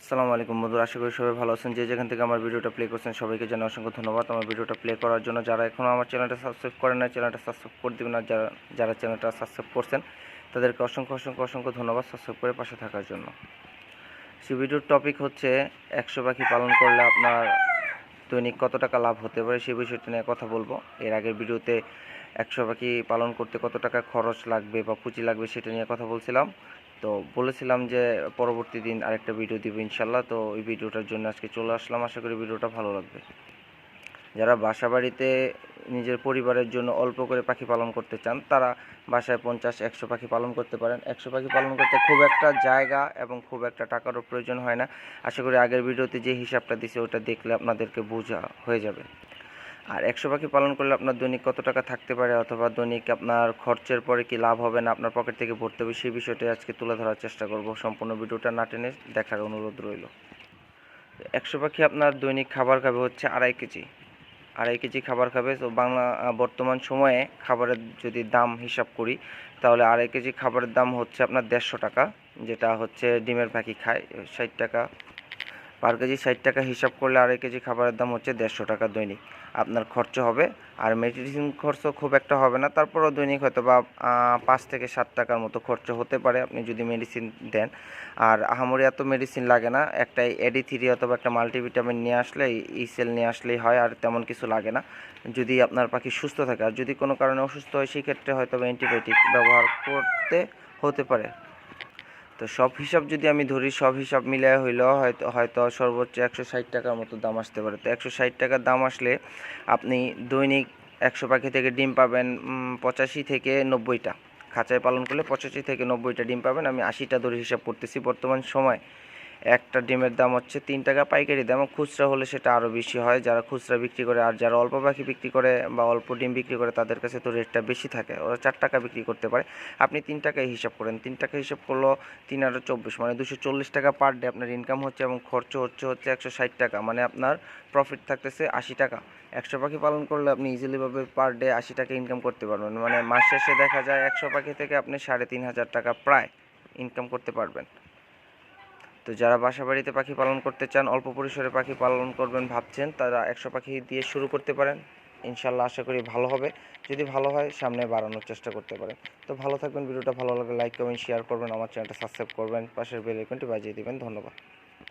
আসসালামু আলাইকুম বন্ধুরা, আশা করি সবাই ভালো আছেন। যে যেখান থেকে আমার ভিডিওটা প্লে করছেন, সবাইকে জানাই অসংখ্য ধন্যবাদ। আমার ভিডিওটা প্লে করার জন্য যারা এখনও আমার চ্যানেলটা সাবস্ক্রাইব করেন না চ্যানেলটা সাবস্ক্রাইব করে দেবেন। আর যারা যারা চ্যানেলটা সাবস্ক্রাইব করছেন, তাদেরকে অসংখ্য অসংখ্য অসংখ্য ধন্যবাদ সাবস্ক্রাইব করে পাশে থাকার জন্য। সে ভিডিওর টপিক হচ্ছে, একশো পাখি পালন করলে আপনার দৈনিক কত টাকা লাভ হতে পারে? সেই বিষয়টা নিয়ে কথা বলব। এর আগের ভিডিওতে একশো পাখি পালন করতে কত টাকা খরচ লাগবে বা পুঁজি লাগবে সেটা নিয়ে কথা বলছিলাম। তো বলেছিলাম যে পরবর্তী দিন আরেকটা ভিডিও দিব ইনশাল্লাহ তো ওই ভিডিওটার জন্য আজকে চলে আসলাম। আশা করি ভিডিওটা ভালো লাগবে। যারা বাসা বাড়িতে নিজের পরিবারের জন্য অল্প করে পাখি পালন করতে চান, তারা বাসায় পঞ্চাশ, একশো পাখি পালন করতে পারেন। একশো পাখি পালন করতে খুব একটা জায়গা এবং খুব একটা টাকারও প্রয়োজন হয় না। আশা করি আগের ভিডিওতে যে হিসাবটা দিছে, ওটা দেখলে আপনাদেরকে বোঝা হয়ে যাবে। আর একশো পাখি পালন করলে আপনার দৈনিক কত টাকা থাকতে পারে? অথবা দৈনিক আপনার খরচের পরে কি লাভ হবে না আপনার পকেট থেকে ভরতে হবে? সেই বিষয়টা আজকে তুলে ধরার চেষ্টা করব। সম্পূর্ণ ভিডিওটা না টেনে দেখার অনুরোধ রইল। একশো পাখি আপনার দৈনিক খাবার খাবে হচ্ছে আড়াই কেজি। আড়াই কেজি খাবার খাবে। তো বাংলা বর্তমান সময়ে খাবারের যদি দাম হিসাব করি, তাহলে আড়াই কেজি খাবারের দাম হচ্ছে আপনার দেড়শো টাকা। যেটা হচ্ছে ডিমের পাখি খায় ষাট টাকা। পার কেজি ষাট টাকা হিসাব করলে আড়াই কেজি খাবারের দাম হচ্ছে দেড়শো টাকা দৈনিক। আপনার খরচ হবে। আর মেডিসিন খরচ খুব একটা হবে না। তারপরেও দৈনিক হয়তো বা পাঁচ থেকে সাত টাকার মতো খরচ হতে পারে। আপনি যদি মেডিসিন দেন। আর আহামরি এত মেডিসিন লাগে না। একটা এডি থ্রি অথবা একটা মাল্টিভিটামিন নিয়ে আসলে ই সেল নিয়ে আসলেই হয়। আর তেমন কিছু লাগে না। যদি আপনার পাখি সুস্থ থাকে। আর যদি কোনো কারণে অসুস্থ হয়, সেই ক্ষেত্রে হয়তো অ্যান্টিবায়োটিক ব্যবহার করতে হতে পারে। তো সব হিসাব যদি আমি ধরি, সব হিসাব মিলে হইলেও হয়তো হয়তো সর্বোচ্চ একশো ষাট টাকার মতো দাম আসতে পারে। তো একশো ষাট টাকার দাম আসলে আপনি দৈনিক একশো পাখি থেকে ডিম পাবেন পঁচাশি থেকে নব্বইটা। খাঁচায় পালন করলে পঁচাশি থেকে নব্বইটা ডিম পাবেন। আমি আশিটা ধরে হিসাব করতেছি বর্তমান সময়। একটা ডিমের দাম হচ্ছে তিন টাকা পাইকারি দাম, খুচরা হলে সেটা আরও বেশি হয়। যারা খুচরা বিক্রি করে আর যারা অল্প পাখি বিক্রি করে বা অল্প ডিম বিক্রি করে, তাদের কাছে তো রেটটা বেশি থাকে। ওরা চার টাকা বিক্রি করতে পারে। আপনি তিন টাকায় হিসাব করেন। তিন টাকা হিসাব করল তিন আরও চব্বিশ মানে দুশো চল্লিশ টাকা পার ডে আপনার ইনকাম হচ্ছে এবং খরচ হচ্ছে হচ্ছে একশো ষাট টাকা মানে আপনার প্রফিট থাকতেছে আশি টাকা। একশো পাখি পালন করলে আপনি ইজিলিভাবে পার ডে আশি টাকা ইনকাম করতে পারবেন। মানে মাস শেষে দেখা যায় একশো পাখি থেকে আপনি সাড়ে তিন হাজার টাকা প্রায় ইনকাম করতে পারবেন। তো যারা বাসা বাড়িতে পাখি পালন করতে চান, অল্প পরিসরে পাখি পালন করবেন ভাবছেন, তারা একশো পাখি দিয়ে শুরু করতে পারেন। ইনশাল্লাহ আশা করি ভালো হবে। যদি ভালো হয়, সামনে বাড়ানোর চেষ্টা করতে পারেন। তো ভালো থাকবেন, ভিডিওটা ভালো লাগলে লাইক, কমেন্ট শেয়ার করবেন, আমার চ্যানেলটা সাবস্ক্রাইব করবেন, পাশের বেল আইকনটি বাজিয়ে দেবেন। ধন্যবাদ।